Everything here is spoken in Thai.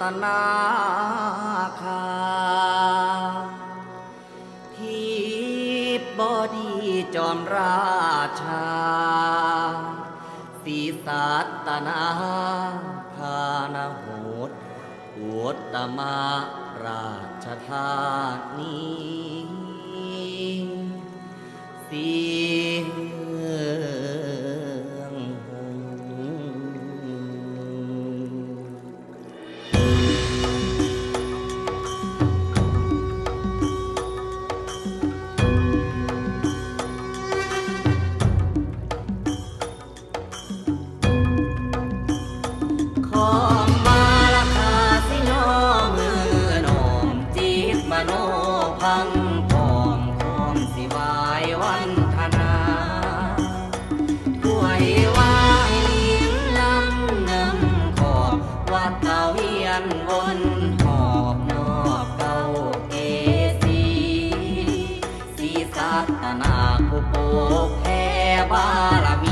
ตนาคา ทีบอดีจอมราชาสีสัตนาคานาโหดอุตตมาราชธานีสีาเวียนวนหอบนอกเก่าเกสีสีสัตนาคุโปแพ่บารมี